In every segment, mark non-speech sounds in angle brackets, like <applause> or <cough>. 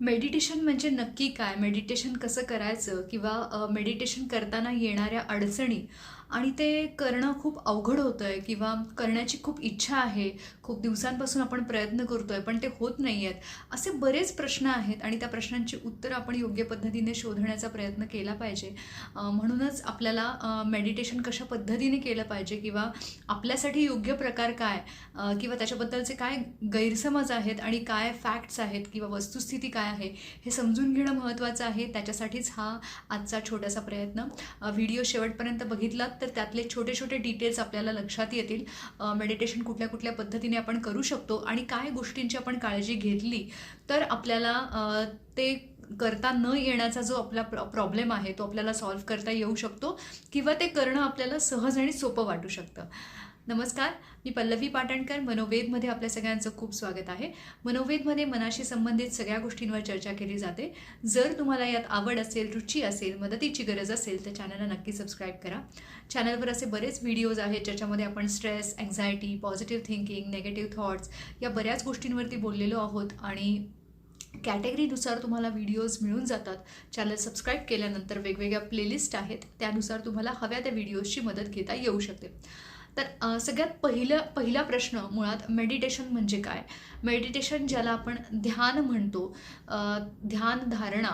Meditation म्हणजे नक्की काय? मेडिटेशन कसं करायचं? किंवा मेडिटेशन करताना येणाऱ्या अडचणी आणि ते करणं खूप अवघड होतं आहे किंवा करण्याची खूप इच्छा आहे. खूप दिवसांपासून आपण प्रयत्न करतो आहे पण ते होत नाही आहेत असे बरेच प्रश्न आहेत आणि त्या प्रश्नांची उत्तरं आपण योग्य पद्धतीने शोधण्याचा प्रयत्न केला पाहिजे. म्हणूनच आपल्याला मेडिटेशन कशा पद्धतीने केलं पाहिजे किंवा आपल्यासाठी योग्य प्रकार काय? किंवा त्याच्याबद्दलचे काय गैरसमज आहेत आणि काय फॅक्ट्स आहेत किंवा वस्तुस्थिती काय आहे हे समजून घेणं महत्त्वाचं आहे. त्याच्यासाठीच हा आजचा छोटासा प्रयत्न. व्हिडिओ शेवटपर्यंत बघितलात? तर त्यातले छोटे छोटे डिटेल्स आपल्याला लक्षात येतील. मेडिटेशन कुठल्या कुठल्या पद्धतीने आपण करू शकतो आणि काय गोष्टींची आपण काळजी घेतली तर आपल्याला ते करता न येण्याचा जो आपला प्रॉब्लेम आहे तो आपल्याला सॉल्व्ह करता येऊ शकतो किंवा ते करणं आपल्याला सहज आणि सोपं वाटू शकतं. नमस्कार मी पल्लवी पाटणकर मनोवेदमध्ये आपल्या सगळ्यांचं खूप स्वागत आहे. मनोवेदमध्ये मनाशी संबंधित सगळ्या गोष्टींवर चर्चा केली जाते. जर तुम्हाला यात आवड असेल रुची असेल मदतीची गरज असेल तर चॅनलला नक्की सबस्क्राईब करा. चॅनलवर असे बरेच व्हिडिओज आहेत ज्याच्यामध्ये आपण stress anxiety positive thinking negative thoughts या बऱ्याच गोष्टींवरती बोललेलो आहोत आणि कॅटेगरीनुसार तुम्हाला व्हिडिओज मिळून जातात. चॅनल सबस्क्राईब केल्यानंतर वेगवेगळ्या प्लेलिस्ट आहेत. त्यानुसार तुम्हाला हव्या त्या व्हिडिओजची मदत घेता येऊ शकते. तर सगळ्यात पहिलं पहिला प्रश्न मुळात मेडिटेशन म्हणजे काय? मेडिटेशन ज्याला आपण ध्यान म्हणतो ध्यान धारणा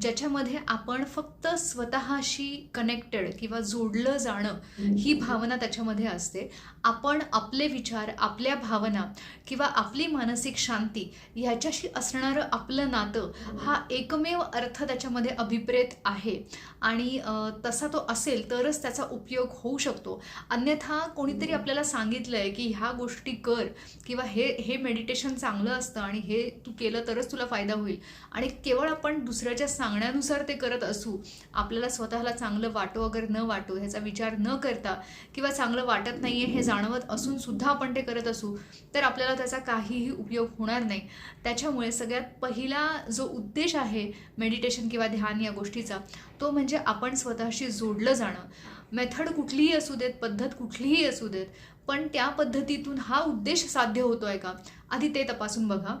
ज्याच्यामध्ये आपण फक्त स्वतःशी कनेक्टेड किंवा जोडलं जाणं ही भावना त्याच्यामध्ये असते. आपण आपले विचार आपल्या भावना किंवा आपली मानसिक शांती ह्याच्याशी असणारं आपलं नातं हा एकमेव अर्थ त्याच्यामध्ये अभिप्रेत आहे. आणि तसा तो असेल तरच त्याचा उपयोग होऊ शकतो. अन्यथा कोणीतरी आपल्याला सांगितलं आहे की ह्या गोष्टी कर किंवा हे हे मेडिटेशन चांगलं असतं आणि हे तू केलं तरच तुला फायदा होईल. आणि केवळ आपण दुसऱ्याच्या सांगण्यानुसार ते करत असू आपल्याला स्वतःला चांगलं वाटो वगैरे न वाटो ह्याचा विचार न करता किंवा चांगलं वाटत नाही आहे हे जाणवत असून सुद्धा आपण ते करत असू तर आपल्याला त्याचा काहीही उपयोग होणार नाही. त्याच्यामुळे सगळ्यात पहिला जो उद्देश आहे मेडिटेशन किंवा ध्यान या गोष्टीचा तो म्हणजे आपण स्वतःशी जोडलं जाणं. मेथड कुठलीही असू देत पद्धत कुठलीही असू देत पण त्या पद्धतीतून हा उद्देश साध्य होतो आहे का? आधी ते तपासून बघा.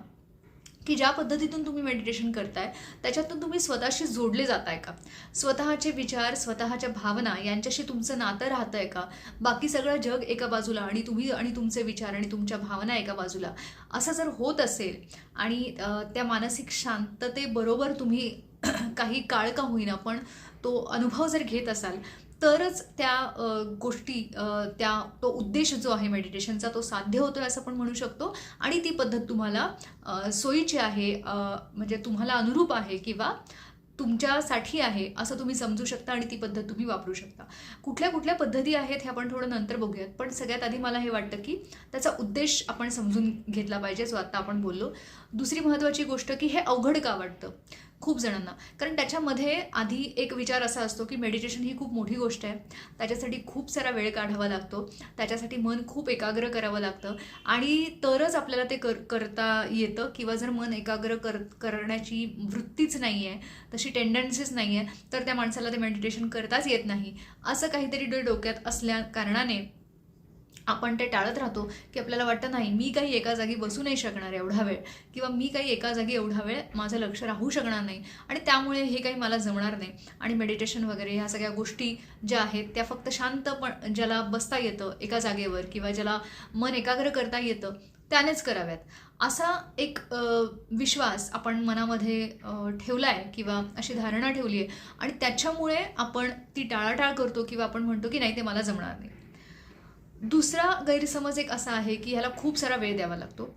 की ज्या पद्धतीतून तुम्ही मेडिटेशन करताय त्याच्यातून तुम्ही स्वतःशी जोडले जाताय का? स्वतःचे विचार स्वतःच्या भावना यांच्याशी तुमचं नातं राहतं आहे का? बाकी सगळं जग एका बाजूला आणि तुम्ही आणि तुमचे विचार आणि तुमच्या भावना एका बाजूला. असं जर होत असेल आणि त्या मानसिक शांततेबरोबर तुम्ही <clears throat> काही काळ का होईना पण तो अनुभव जर घेत असाल तरच त्या गोष्टी त्या तो उद्देश जो आहे मेडिटेशनचा तो साध्य होतोय असं आपण म्हणू शकतो. आणि ती पद्धत तुम्हाला सोयीची आहे म्हणजे तुम्हाला अनुरूप आहे किंवा तुमच्यासाठी आहे असं तुम्ही समजू शकता आणि ती पद्धत तुम्ही वापरू शकता. कुठल्या कुठल्या पद्धती आहेत हे आपण थोडं नंतर बघूयात. पण सगळ्यात आधी मला हे वाटतं की त्याचा उद्देश आपण समजून घेतला पाहिजे जो आत्ता आपण बोललो. दुसरी महत्त्वाची गोष्ट की हे अवघड का वाटतं? खूप जणांना. कारण त्याच्यामध्ये आधी एक विचार असा असतो की मेडिटेशन ही खूप मोठी गोष्ट आहे. त्याच्यासाठी खूप सारा वेळ काढावा लागतो. त्याच्यासाठी मन खूप एकाग्र करावं लागतं. आणि तरच आपल्याला ते कर करता येतं किंवा जर मन एकाग्र कर करण्याची वृत्तीच नाही आहे तशी टेंडन्सीच नाही आहे तर त्या माणसाला ते मेडिटेशन करताच येत नाही. असं काहीतरी डो- डोक्यात असल्या कारणाने आपण ते टाळत राहतो की आपल्याला वाटतं नाही मी काही एका जागी बसू नाही शकणार एवढा वेळ किंवा मी काही एका जागी एवढा वेळ माझं लक्ष राहू शकणार नाही आणि त्यामुळे हे काही मला जमणार नाही. आणि मेडिटेशन वगैरे ह्या सगळ्या गोष्टी ज्या आहेत त्या फक्त शांत पण ज्याला बसता येतं एका जागेवर किंवा ज्याला मन एकाग्र करता येतं त्यानेच कराव्यात. असा एक विश्वास आपण मनामध्ये ठेवला आहे किंवा अशी धारणा ठेवली आहे आणि त्याच्यामुळे आपण ती टाळाटाळ करतो किंवा आपण म्हणतो की नाही ते मला जमणार नाही. दुसरा गैरसमज एक असा आहे की ह्याला खूप सारा वेळ द्यावा लागतो.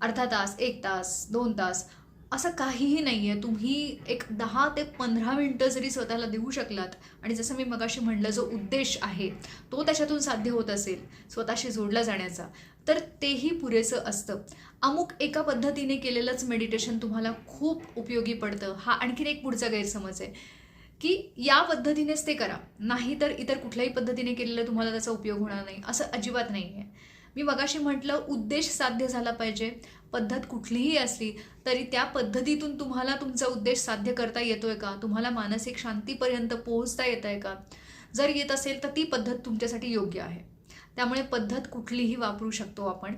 अर्धा तास एक तास दोन तास असं काहीही नाही आहे तुम्ही एक दहा ते पंधरा मिनटं जरी स्वतःला देऊ शकलात आणि जसं मी मगाशी म्हणलं जो उद्देश आहे तो त्याच्यातून साध्य होत असेल स्वतःशी जोडला जाण्याचा तर तेही पुरेसं असतं. अमुक एका पद्धतीने केलेलंच मेडिटेशन तुम्हाला खूप उपयोगी पडतं. हा आणखीन एक पुढचा गैरसमज आहे. की या पद्धतीनेच ते करा. नाही तर इतर कुठल्याही पद्धतीने केलेलं तुम्हाला त्याचा उपयोग होणार नाही. असं अजिबात नाही आहे मी मगाशी म्हटलं उद्देश साध्य झाला पाहिजे. पद्धत कुठलीही असली तरी त्या पद्धतीतून तुम्हाला तुमचा उद्देश साध्य करता येतोय का? तुम्हाला मानसिक शांतीपर्यंत पोहोचता येत आहे का? जर येत असेल तर ती पद्धत तुमच्यासाठी योग्य आहे. त्यामुळे पद्धत कुठलीही वापरू शकतो आपण.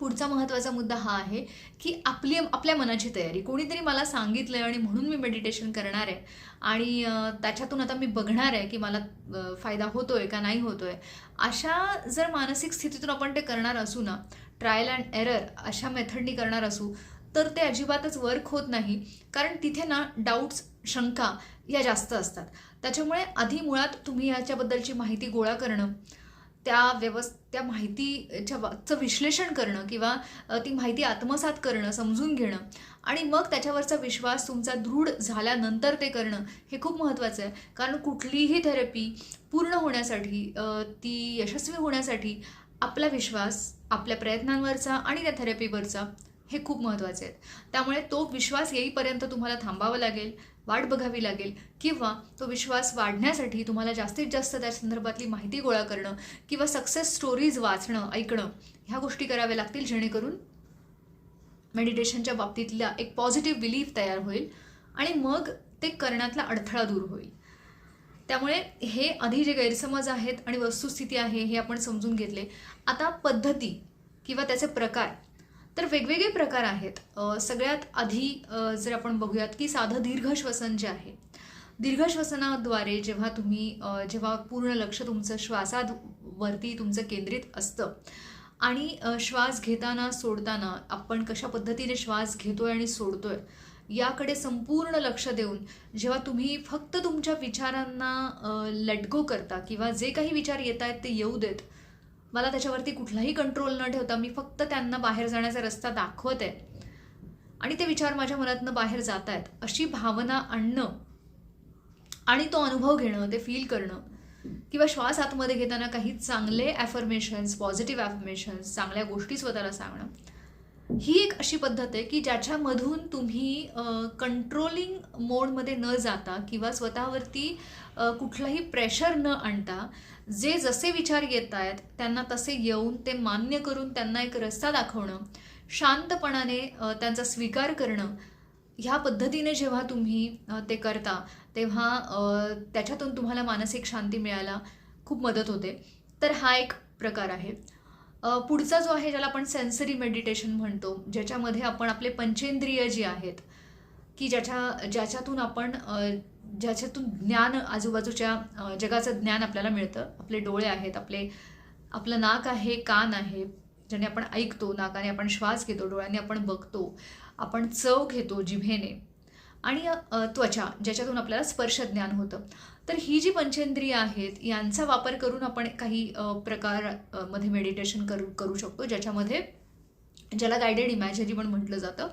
पुढचा महत्त्वाचा मुद्दा हा आहे की आपली आपल्या मनाची तयारी. कोणीतरी मला सांगितलं आहे आणि म्हणून मी मेडिटेशन करणार आहे. आणि त्याच्यातून आता मी बघणार आहे की मला फायदा होतो आहे का नाही होतो आहे अशा जर मानसिक स्थितीतून आपण ते करणार असू ना ट्रायल अँड एरर अशा मेथडनी करणार असू तर ते अजिबातच वर्क होत नाही. कारण तिथे ना डाऊट्स शंका या जास्त असतात. त्याच्यामुळे आधी मुळात तुम्ही याच्याबद्दलची माहिती गोळा करणं त्या व्यवस् त्या माहितीच्या विश्लेषण करणं किंवा ती माहिती आत्मसात करणं समजून घेणं आणि मग त्याच्यावरचा विश्वास तुमचा दृढ झाल्यानंतर ते करणं हे खूप महत्त्वाचं आहे. कारण कुठलीही थेरपी पूर्ण होण्यासाठी ती यशस्वी होण्यासाठी आपला विश्वास आपल्या प्रयत्नांवरचा आणि त्या थेरपीवरचा हे खूप महत्त्वाचे आहेत. त्यामुळे तो विश्वास येईपर्यंत तुम्हाला थांबावं लागेल वाट बघावी लागेल किंवा तो विश्वास वाढण्यासाठी तुम्हाला जास्तीत जास्त त्या संदर्भातली माहिती गोळा करणं किंवा सक्सेस स्टोरीज वाचणं ऐकणं ह्या गोष्टी कराव्या लागतील जेणेकरून मेडिटेशनच्या बाबतीतला एक पॉझिटिव्ह बिलीफ तयार होईल आणि मग ते करण्यातला अडथळा दूर होईल. त्यामुळे हे आधी जे गैरसमज आहेत आणि वस्तुस्थिती आहे हे आपण समजून घेतले. आता पद्धती किंवा त्याचे प्रकार तर वेगवेगळे प्रकार आहेत. सगळ्यात आधी जर आपण बघूयात की साधं दीर्घ श्वसन जे आहे दीर्घ श्वसनाद्वारे जेव्हा तुम्ही जेव्हा पूर्ण लक्ष तुमचं श्वासावरती तुमचं केंद्रित असतं आणि श्वास घेताना सोडताना आपण कशा पद्धतीने श्वास घेतोय आणि सोडतोय याकडे संपूर्ण लक्ष देऊन जेव्हा तुम्ही फक्त तुमच्या विचारांना लटगो करता किंवा जे काही विचार येत आहेत ते येऊ देत मला त्याच्यावरती कुठलाही कंट्रोल न ठेवता मी फक्त त्यांना बाहेर जाण्याचा रस्ता दाखवत. आहे आणि ते विचार माझ्या मनातनं बाहेर जात आहेत अशी भावना आणणं आणि तो अनुभव घेणं ते फील करणं किंवा श्वास आतमध्ये घेताना काही चांगले ॲफर्मेशन्स पॉझिटिव्ह ॲफर्मेशन्स चांगल्या गोष्टी स्वतःला सांगणं ही एक अशी पद्धत आहे की ज्याच्यामधून तुम्ही कंट्रोलिंग मोडमध्ये न जाता किंवा स्वतःवरती कुठलाही कुठलंही प्रेशर न आणता जे जसे विचार येत आहेत त्यांना तसे येऊन ते मान्य करून त्यांना एक रस्ता दाखवणं शांतपणाने त्यांचा स्वीकार करणं ह्या पद्धतीने जेव्हा तुम्ही ते करता तेव्हा त्याच्यातून तुम्हाला मानसिक शांती मिळायला खूप मदत होते. तर हा एक प्रकार आहे. पुढचा जो आहे ज्याला आपण सेन्सरी मेडिटेशन म्हणतो ज्याच्यामध्ये आपण आपले पंचेंद्रिय जी आहेत की ज्याच्या ज्याच्यातून आपण ज्याच्यातून ज्ञान आजूबाजूच्या जगाचं ज्ञान आपल्याला मिळतं. आपले डोळे आहेत आपले आपलं नाक आहे कान आहे ज्याने आपण ऐकतो नाकाने आपण श्वास घेतो डोळ्याने आपण बघतो आपण चव घेतो जिभेने. आणि त्वचा ज्याच्यातून आपल्याला स्पर्श ज्ञान होतं. तर ही जी पंचेंद्रिय आहेत यांचा वापर करून आपण काही प्रकारमध्ये मेडिटेशन करू करू शकतो ज्याच्यामध्ये ज्याला गायडेड इमॅजरी पण म्हटलं जातं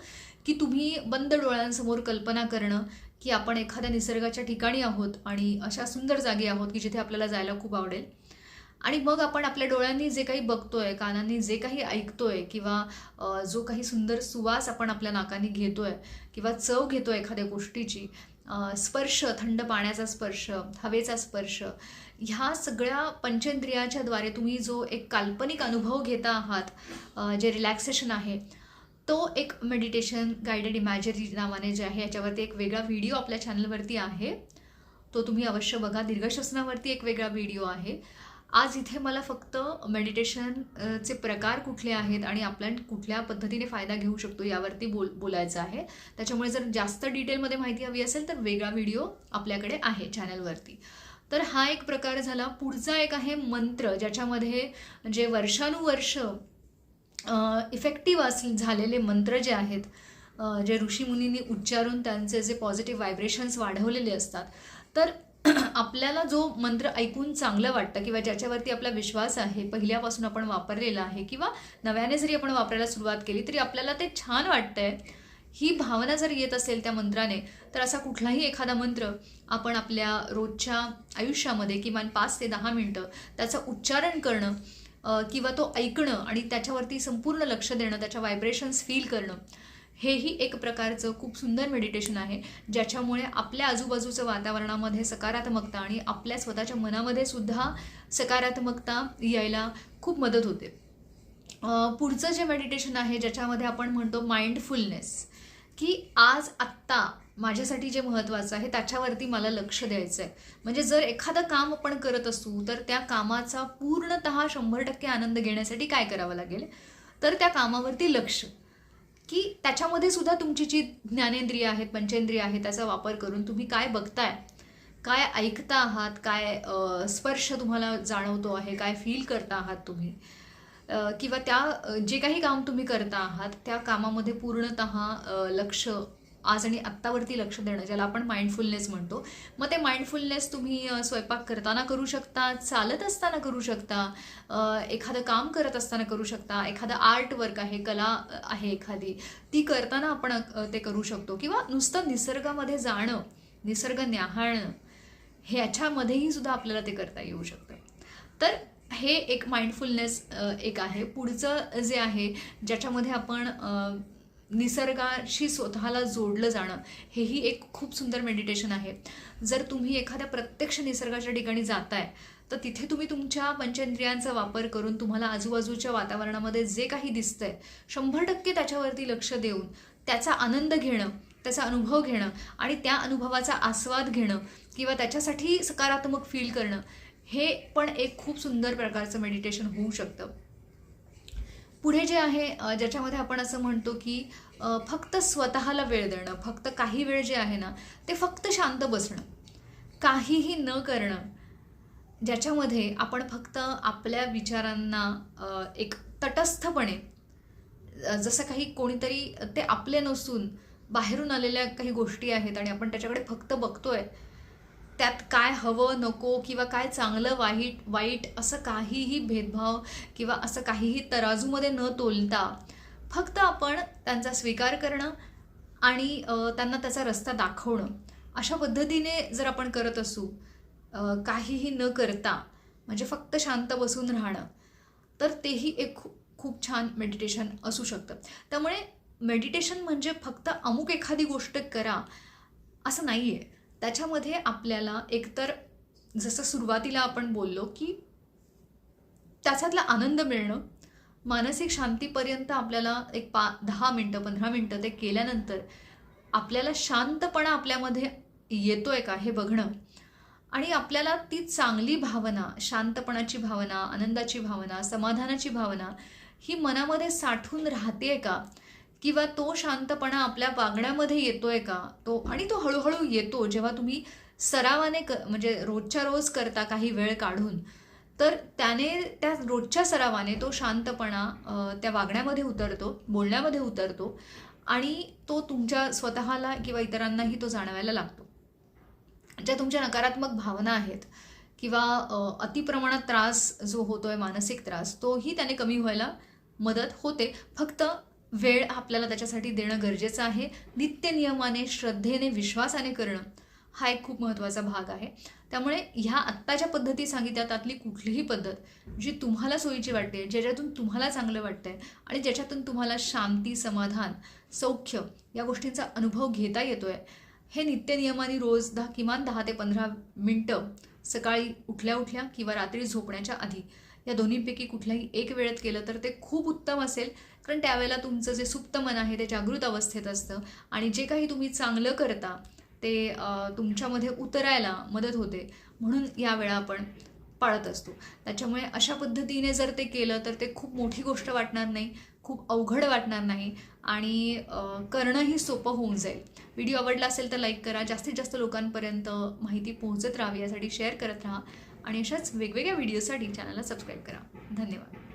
की तुम्ही बंद डोळ्यांसमोर कल्पना करणं की आपण एखाद्या निसर्गाच्या ठिकाणी आहोत आणि अशा सुंदर जागी आहोत की जिथे आपल्याला जायला खूप आवडेल. आणि मग आपण आपल्या डोळ्यांनी जे काही बघतोय कानांनी जे काही ऐकतोय किंवा जो काही सुंदर सुवास आपण आपल्या नाकाने घेतोय किंवा चव घेतोय एखाद्या गोष्टीची स्पर्श थंड पाण्याचा स्पर्श हवेचा स्पर्श ह्या सगळ्या पंचेंद्रियाच्या द्वारे तुम्ही जो एक काल्पनिक अनुभव घेता आहात जे रिलॅक्सेशन आहे तो एक मेडिटेशन गायडेड इमॅजरी नावाने जे आहे याच्यावरती एक वेगळा व्हिडिओ आपल्या चॅनलवरती आहे. तो तुम्ही अवश्य बघा. दीर्घश्वसनावरती एक वेगळा व्हिडिओ आहे. आज इथे मला फक्त मेडिटेशनचे प्रकार कुठले आहेत आणि आपण कुठल्या पद्धतीने फायदा घेऊ शकतो यावरती बोल बोलायचं आहे. त्याच्यामुळे जर जास्त डिटेलमध्ये माहिती हवी असेल तर वेगळा व्हिडिओ आपल्याकडे आहे चॅनलवरती तर हा एक प्रकार झाला. पुढचा एक आहे मंत्र ज्याच्यामध्ये जे वर्षानुवर्ष इफेक्टिव्ह असले झालेले मंत्र जे आहेत जे ऋषीमुनींनी उच्चारून त्यांचे जे पॉझिटिव्ह व्हायब्रेशन्स वाढवलेले असतात. तर आपल्याला जो मंत्र ऐकून चांगलं वाटतं किंवा ज्याच्यावरती आपला विश्वास आहे पहिल्यापासून आपण वापरलेला आहे किंवा नव्याने जरी आपण वापरायला सुरुवात केली तरी आपल्याला ते छान वाटतंय. ही भावना जर येत असेल त्या मंत्राने तर असा कुठलाही एखादा मंत्र आपण आपल्या रोजच्या आयुष्यामध्ये किमान पाच ते दहा मिनटं त्याचं उच्चारण करणं किंवा तो ऐकणं आणि त्याच्यावरती संपूर्ण लक्ष देणं त्याच्या व्हायब्रेशन्स फील करणं हेही एक प्रकारचं खूप सुंदर मेडिटेशन आहे ज्याच्यामुळे आपल्या आजूबाजूचं वातावरणामध्ये सकारात्मकता आणि आपल्या स्वतःच्या मनामध्ये सुद्धा सकारात्मकता यायला खूप मदत होते. पुढचं जे मेडिटेशन आहे ज्याच्यामध्ये आपण म्हणतो माइंडफुलनेस की आज आत्ता माझ्यासाठी जे महत्त्वाचं आहे त्याच्यावरती मला लक्ष द्यायचं आहे म्हणजे जर एखादं काम आपण करत असू तर त्या कामाचा पूर्णतः शंभर टक्के आनंद घेण्यासाठी काय करावं लागेल? तर त्या कामावरती लक्ष. की त्याच्यामध्ये सुद्धा तुमची जी ज्ञानेंद्रिय आहेत पंचेंद्रिय आहेत त्याचा वापर करून तुम्ही काय बघताय? काय ऐकता आहात? काय स्पर्श तुम्हाला जाणवतो आहे? काय फील करता आहात तुम्ही? किंवा त्या जे काही काम तुम्ही करता आहात त्या कामामध्ये पूर्णत लक्ष आज आणि आत्तावरती लक्ष देणं ज्याला आपण माइंडफुलनेस म्हणतो. मग ते माइंडफुलनेस तुम्ही स्वयंपाक करताना करू शकता चालत असताना करू शकता एखादं काम करत असताना करू शकता एखादं आर्ट वर्क आहे कला आहे एखादी ती करताना आपण ते करू शकतो. किंवा नुसतं निसर्गामध्ये जाणं निसर्ग न्याहाळणं ह्याच्यामध्येही सुद्धा आपल्याला ते करता येऊ शकतं. तर हे एक माइंडफुलनेस एक आहे. पुढचं जे आहे ज्याच्यामध्ये आपण निसर्गाशी स्वतःला जोडलं जाणं हेही एक खूप सुंदर मेडिटेशन आहे. जर तुम्ही एखाद्या प्रत्यक्ष निसर्गाच्या ठिकाणी जाताय तर तिथे तुम्ही तुमच्या पंचेंद्रियांचा वापर करून तुम्हाला आजूबाजूच्या वातावरणामध्ये जे काही दिसतंय शंभर टक्के त्याच्यावरती लक्ष देऊन त्याचा आनंद घेणं त्याचा अनुभव घेणं आणि त्या अनुभवाचा आस्वाद घेणं किंवा त्याच्यासाठी सकारात्मक फील करणं हे पण एक खूप सुंदर प्रकारचं मेडिटेशन होऊ शकतं. पुढे जे आहे ज्याच्यामध्ये आपण असं म्हणतो की फक्त स्वतःला वेळ देणं फक्त काही वेळ जे आहे ना ते फक्त शांत बसणं. काहीही न करणं ज्याच्यामध्ये आपण फक्त आपल्या विचारांना एक तटस्थपणे जसं काही कोणीतरी ते आपले नसून बाहेरून आलेल्या काही गोष्टी आहेत आणि आपण त्याच्याकडे फक्त बघतोय त्यात काय हवं नको किंवा काय चांगलं वाईट वाईट असं काहीही भेदभाव किंवा असं काहीही तराजूमध्ये न तोलता फक्त आपण त्यांचा स्वीकार करणं आणि त्यांना त्याचा रस्ता दाखवणं. अशा पद्धतीने जर आपण करत असू काहीही न करता म्हणजे फक्त शांत बसून राहणं तर तेही एक खूप खूप छान मेडिटेशन असू शकतं. त्यामुळे मेडिटेशन म्हणजे फक्त अमुक एखादी गोष्ट करा असं नाही आहे त्याच्यामध्ये आपल्याला एकतर जसं सुरुवातीला आपण बोललो की त्याच्यातला आनंद मिळणं मानसिक शांतीपर्यंत आपल्याला एक पा दहा मिनटं पंधरा मिनटं ते केल्यानंतर आपल्याला शांतपणा आपल्यामध्ये येतो आहे का हे बघणं आणि आपल्याला ती चांगली भावना शांतपणाची भावना आनंदाची भावना समाधानाची भावना ही मनामध्ये साठून राहते आहे का? किंवा तो शांतपणा आपल्या वागण्यामध्ये येतोय का? तो आणि तो हळूहळू येतो. जेव्हा तुम्ही सरावाने क म्हणजे रोजच्या रोज करता काही वेळ काढून तर त्याने त्या रोजच्या सरावाने तो शांतपणा त्या वागण्यामध्ये उतरतो बोलण्यामध्ये उतरतो आणि तो तुमच्या स्वतःला किंवा इतरांनाही तो जाणवायला लागतो. ज्या तुमच्या नकारात्मक भावना आहेत किंवा अतिप्रमाणात त्रास जो होतोय मानसिक त्रास तोही त्याने कमी व्हायला मदत होते. फक्त वेळ आपल्याला त्याच्यासाठी देणं गरजेचं आहे. नित्य नियमाने श्रद्धेने विश्वासाने करणं हा एक खूप महत्त्वाचा भाग आहे. त्यामुळे ह्या आत्ताच्या पद्धती सांगितल्या त्यातली कुठलीही पद्धत जी तुम्हाला सोयीची वाटते ज्याच्यातून तुम्हाला चांगलं वाटतंय आणि ज्याच्यातून तुम्हाला शांती समाधान सौख्य या गोष्टींचा अनुभव घेता येतोय हे नित्यनियमाने रोज दहा किमान दहा ते पंधरा मिनटं सकाळी उठल्या उठल्या किंवा रात्री झोपण्याच्या आधी या दोन्हीपैकी कुठल्याही एक वेळेत केलं तर ते खूप उत्तम असेल. कारण त्यावेळेला तुमचं जे सुप्त मन आहे ते जागृत अवस्थेत असतं. आणि जे काही तुम्ही चांगलं करता ते तुमच्यामध्ये उतरायला मदत होते. म्हणून या वेळा आपण पाळत असतो. त्याच्यामुळे अशा पद्धतीने जर ते केलं तर ते खूप मोठी गोष्ट वाटणार नाही खूप अवघड वाटणार नाही आणि करणंही सोपं होऊन जाईल. व्हिडिओ आवडला असेल तर लाईक करा. जास्तीत जास्त लोकांपर्यंत माहिती पोहोचत राहावी यासाठी शेअर करत राहा. आणि अशाच वेगवेगळ्या व्हिडिओसाठी चॅनलला सबस्क्राईब करा. धन्यवाद.